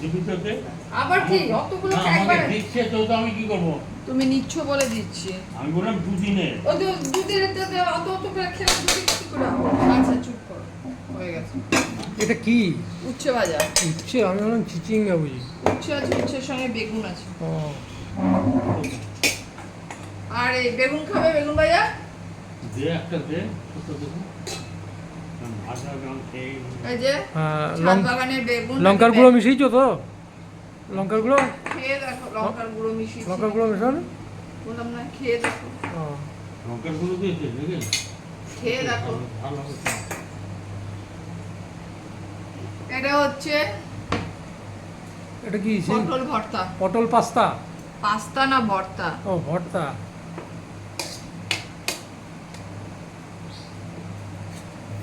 দিবি আবার কি? অতগুলো আমাকে দিচ্ছে তো তো আমি কি করব? তুমি নিচ্ছ বলে দিচ্ছি। আমি বললাম দুদিনের ও তো দুধের এটাতে অত অত করে খেলে দুধে কি করে আচ্ছা চুপ করো হয়ে গেছে। এটা কি? উচ্ছে ভাজা। উচ্ছে আমি বললাম চিচিঙ্গা বুঝি। উচ্ছে আছে উচ্ছের সঙ্গে বেগুন আছে। ও। আর এই বেগুন খাবে বেগুন ভাজা? দে একটা দে ছোট লঙ্কার গুঁড়ো মিশিয়েছো তো? লঙ্কার গুঁড়ো? লঙ্কার গুঁড়ো মিশিয়ে লঙ্কার গুঁড়ো মেশানো খেয়ে দেখো। লঙ্কার গুঁড়ো দিয়েছে খেয়ে দেখো। এটা হচ্ছে এটা কি পটল ভর্তা। পটল পাস্তা? পাস্তা না ভর্তা? ও ভর্তা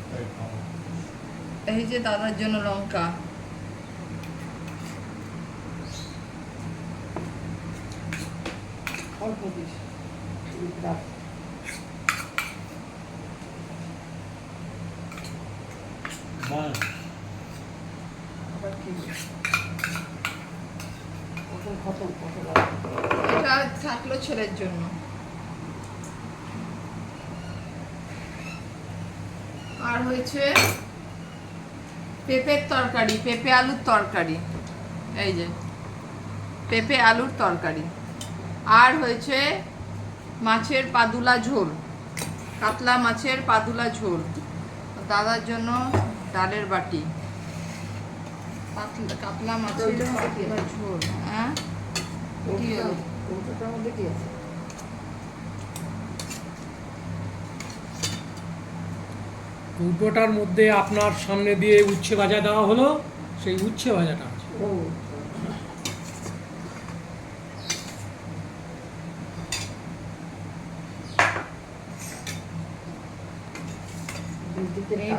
তাই খাও। এই যে দাদার জন্য লঙ্কা। অল্প দিস। এটা থাকল ছেলের জন্য। আর হয়েছে পেঁপের তরকারি পেঁপে আলুর তরকারি। এই যে পেঁপে আলুর তরকারি। আর হয়েছে মাছের পাদুলা ঝোল কাতলা মাছের পাদুলা ঝোল। দাদার জন্য ডালের বাটি। কাতলা মাছের ঝোল হ্যাঁ? কি হলো? কৌটোটার মধ্যে আপনার সামনে দিয়ে উচ্ছে ভাজা দেওয়া হলো সেই উচ্ছে ভাজাটা আছে।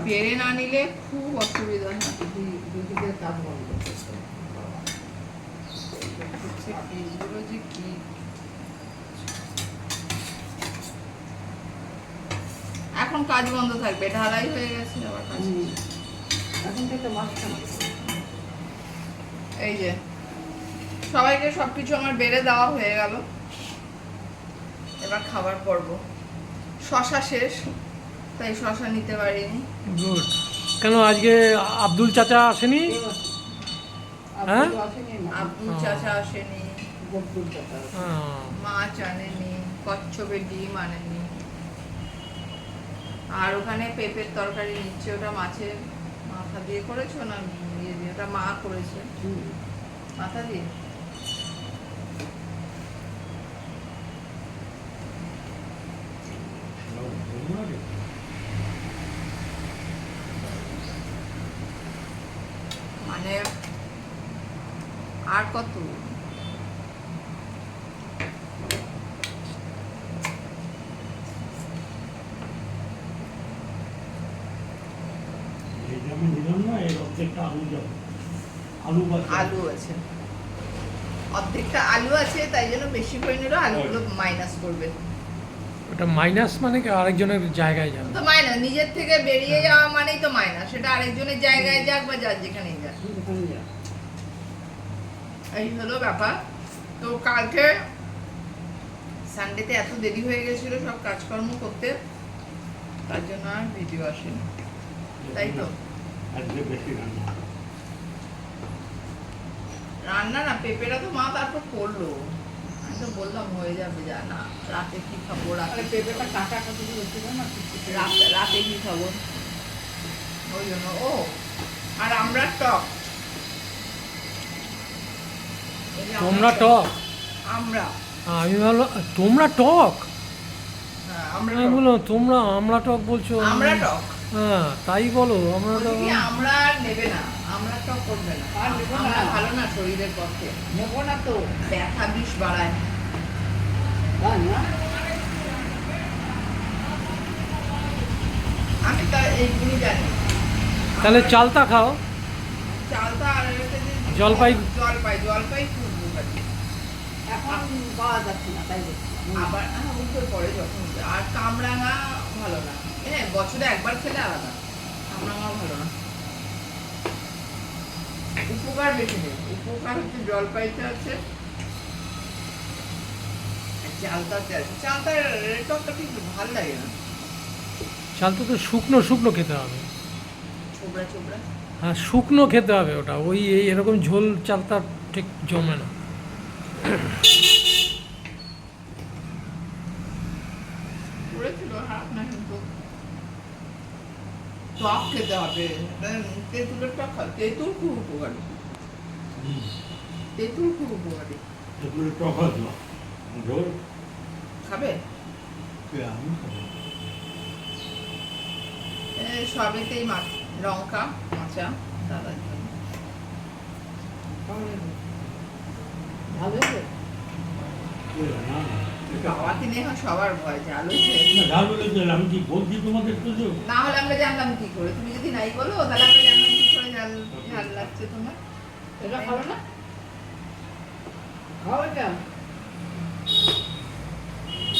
পেরে না নিলে খুব অসুবিধা হয় হচ্ছে কি, এগুলো যে কি এখন কাজ বন্ধ থাকবে ঢালাই হয়ে গেছে আবার কাজ এখন থেকে এই যে সবাইকে সবকিছু আমার বেড়ে দেওয়া হয়ে গেল। এবার খাবার পর্ব। শশা শেষ তাই শশা নিতে পারিনি। গুড। কেন আজকে আব্দুল চাচা আসেনি? হ্যাঁ? আব্দুল চাচা আসেনি। মাছ আনেনি কচ্ছপের ডিম আনেনি। আর ওখানে পেঁপের তরকারি নিচ্ছে ওটা মাছের মাথা দিয়ে করেছ না ইয়ে দিয়ে? ওটা মা করেছে। মাথা দিয়ে? মানে আর কত এই যে আমি নিলাম না এর অর্ধেকটা আলু যাবে আলু আলু আছে। অর্ধেকটা আলু আছে তাই জন্য বেশি নিল আলুগুলো মাইনাস করবে। ওটা মাইনাস মানে কি আরেকজনের জায়গায় যাবে? তো মাইনাস নিজের থেকে বেরিয়ে যাওয়া মানেই তো মাইনাস সেটা আরেকজনের জায়গায় যাক বা যার যেখানেই যাক। এই হলো ব্যাপার। তো কালকে সানডেতে এত দেরি হয়ে গেছিল সব কাজকর্ম করতে তার জন্য আর ভিডিও আসেনি। তাই তো? আজকে বেশি রান্না। রান্না না পেঁপেটা তো মা তারপর করল। আমি তো বললাম হয়ে যাবে যা না রাতে কি খাব রাতে পেঁপেটা কাটা কাটা হচ্ছিল না রাতে রাতে কি খাব? ওই জন্য ও আর আমরা টক। তোমরা আমরা টক? আমরা। আমি ভাবলাম তোমরা টক? হ্যাঁ, আমরা। বললাম তোমরা আমরা টক বলছো। আমরা টক। হ্যাঁ তাই বলো আমরা কি, আমরা আর নেবে না আমরা টক করবে না। আর নেব না। আমরা ভালো না শরীরের পক্ষে। নেব না তো। ব্যথা বিষ বাড়ায়। না? আমি তো এইগুলো জানি তাহলে চালতা খাও। চালটা আর জলপাই? জলপাই জলপাই খুব। এখন পাওয়া যাচ্ছে না তাই আবার হ্যাঁ উঠে পড়ে যখন আর কামরাঙা ভালো না হ্যাঁ বছরে একবার খেলে আলাদা। কামরাঙাও ভালো না। উপকার বেশি নেই। উপকার হচ্ছে জলপাইতে আছে। চালতাতে আছে। চালতার টকটা ঠিক ভালো লাগে না। চালটা তো শুকনো শুকনো খেতে হবে। ছোবড়া ছোবড়া। হ্যাঁ শুকনো খেতে হবে ওটা। ওই এই এরকম ঝোল চালটা ঠিক জমে না। টক খেতে হবে। তেঁতুলের টক খা তেঁতুল খুব উপকারী। তেঁতুল খুব উপকারী। এগুলো টক ঝোল? খাবে? কে আমি খাব। এ, সবেতেই মাছ লঙ্কা কাঁচা দাদা ভালো হয়েছে? কে, না, না, এটা- বাবা কিনে এখন সবার ভয় জাল হয়েছে ঝাল বলেছে, আমি কি বলছি তোমাদের তো না হলে আমরা জানলাম কি করে। তুমি যদি নাই বলো তাহলে আমরা জানলাম কি করে ঝাল ঝাল লাগছে তোমার। এটা খাবে না? খাও এটা।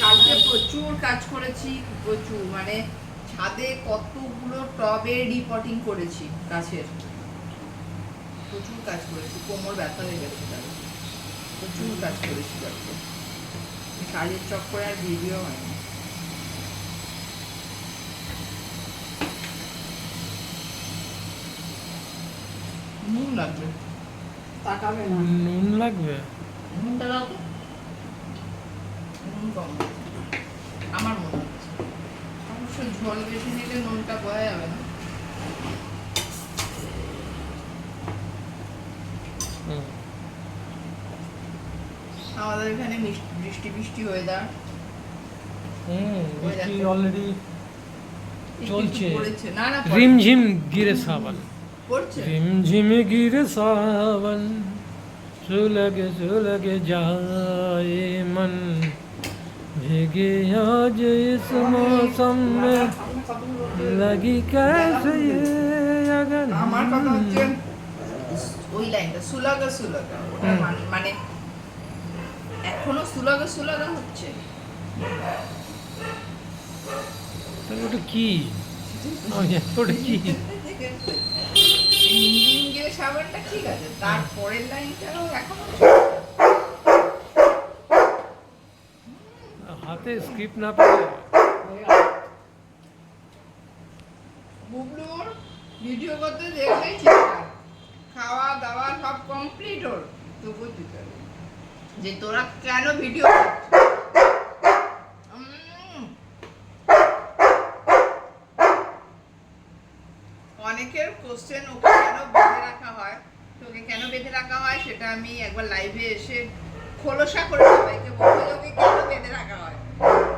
কালকে প্রচুর কাজ করেছি প্রচুর। মানে ছাদে কতগুলো টবে রিপোর্টিং করেছি গাছের। প্রচুর কাজ করেছি কোমর ব্যথা হয়ে গেছে প্রচুর কাজ করেছি কালকে কাজের চক্করে আর ভিডিও হয়নি নুন লাগবে। তাকাবে না। নুন লাগবে? নুনটা দাও তো। নুন কম। আমার মনে হচ্ছে অবশ্য ঝোল বেশি নিলে নুনটা বোঝা যাবে না। আমাদের এখানে মিষ্টি বৃষ্টি বৃষ্টি ওয়েদার হুম ওই বৃষ্টি দেখো। অলরেডি চলছে। পড়েছে না না পড়ে- রিমঝিম গিরে সাবান পড়ছে रिमझिम गिर सावन सुलग सुलग जाए मन भीगे आज इस मौसम में সামনে কতগুলো लगी कैसे ये अगन আমার কথা হচ্ছে ওই লাইনটা সুলাগা সুলাগা ওটা হুম। মানে- মানে এখনও সুলাগা সুলাগা হচ্ছে। ওটা কি? ওটা কি? ইঞ্জিন সাবানটা ঠিক আছে তারপরের লাইনটাও এখনও হাতে স্ক্রিপ্ট না পেলে বুবলুর ভিডিও করতে দেখলেই খাওয়া দাওয়া সব কমপ্লিট ওর। তবু চিৎকার যে তোরা কেন ভিডিও অনেকের কোশ্চেন ওকে কেন বেঁধে রাখা হয়? তোকে কেন বেঁধে রাখা হয় সেটা আমি একবার লাইভে এসে খোলসা করে সবাইকে বলব যে ওকে কেন বেঁধে রাখা হয়?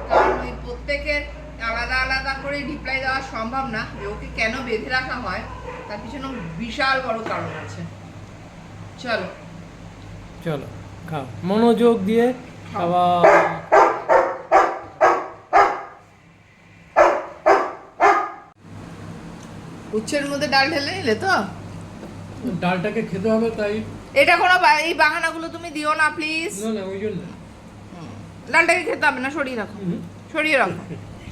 কারণ ওই প্রত্যেকের আলাদা আলাদা করে রিপ্লাই দেওয়া সম্ভব না যে ওকে কেন বেঁধে রাখা হয়। তার পিছনে বিশাল বড় কারণ আছে। চলো। চলো। খাও। মনোযোগ দিয়ে খাওয়া। উচ্ছের মধ্যে ডাল ঢেলে নিলে তো? ডালটাকে খেতে হবে তাই। এটা কোনো এই বাহানাগুলো তুমি দিও না প্লিজ না না ওই জন্য। ডালটাকে খেতে হবে না সরিয়ে রাখো। সরিয়ে রাখো।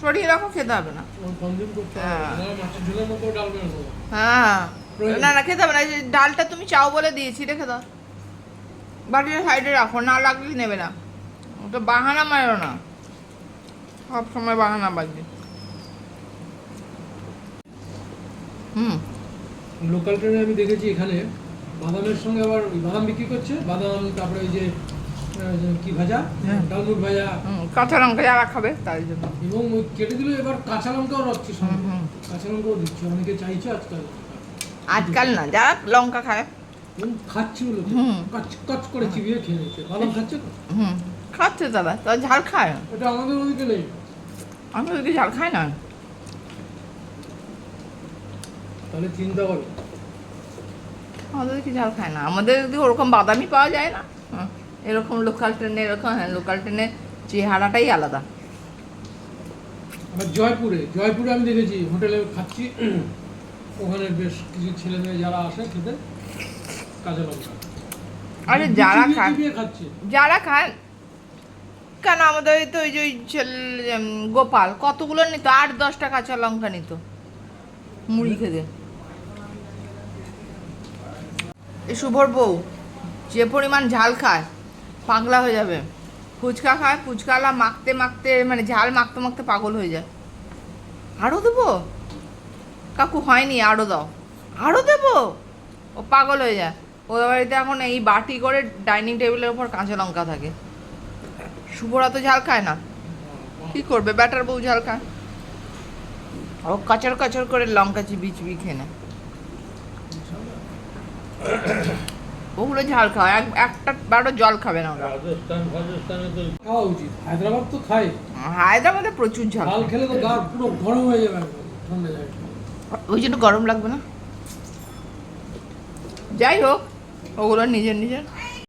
সরিয়ে রাখো খেতে হবে না। হ্যাঁ। না হ্যাঁ। না না খেতে হবে না ডালটা তুমি চাও বলে দিয়েছি রেখে দাও বাটির সাইডে রাখো না লাগলে নেবে না। তো বাহানা মারো না। সব সময় বাহানা বাজবে হুম। লোকাল ট্রেনে আমি দেখেছি এখানে বাদামের সঙ্গে আবার বাদাম বিক্রি করছে। বাদাম তারপরে ওই যে কি ভাজা? হ্যাঁ। ডালমুট ভাজা। হুম কাঁচা লঙ্কা যারা খাবে তাই জন্য। এবং ওই কেটে দিলে এবার কাঁচা লঙ্কাও রাখছে সঙ্গে। কাঁচা লঙ্কাও দিচ্ছে অনেকে চাইছে আজকাল। আজকাল না যারা লঙ্কা খায়। হুম। করে চিবিয়ে খাচ্ছে হুম খাচ্ছে দাদা তা ঝাল খায়? এটা আমাদের ওদিকে নেই। আমি ওদিকে ঝাল খাই না। তাহলে চিন্তা করো। আমাদের ওদিকে ঝাল খায় না। আমাদের ওদিকে ওরকম বাদামি পাওয়া যায় না। এরকম লোকাল ট্রেনে এরকম হ্যাঁ লোকাল ট্রেনে চেহারাটাই আলাদা। জয়পুরে জয়পুরে আমি দেখেছি হোটেলে খাচ্ছি। ওখানে বেশ কিছু ছেলে মেয়ে যারা আসে খেতে কাঁচা লঙ্কা আরে যারা চিবিয়ে যারা খায় কেন আমাদের তো ওই যে ওই গোপাল কতগুলো নিত? আট দশটা কাঁচা লঙ্কা নিত। মুড়ি খেতে। এই শুভর বউ যে পরিমাণ ঝাল খায় পাগলা হয়ে যাবে। ফুচকা খায় ফুচকালা মাখতে মাখতে মানে ঝাল মাখতে মাখতে পাগল হয়ে যায়। আরও দেবো? কাকু হয়নি আরও দাও। আরও দেবো? ও পাগল হয়ে যায়। ওদের বাড়িতে এখন এই বাটি করে ডাইনিং টেবিলের উপর কাঁচা লঙ্কা থাকে। শুভরা তো ঝাল খায় না। কি করবে? ব্যাটার বউ ঝাল খায়। ও কাচর কাচর করে লঙ্কা চিবি চিবি খেয়ে নেয়। ওগুলো ঝাল খাওয়া এক একটা বারো জল খাবে না ওরা। রাজস্থান ফাজস্থানে তো খাওয়া উচিত। হায়দ্রাবাদ তো খাই হায়দ্রাবাদে প্রচুর ঝাল ঝাল খেলে তো গা পুরো গরম হয়ে যাবে ঠান্ডা যায় ওই জন্য গরম লাগবে না। যাই হোক ওগুলো নিজের নিজের?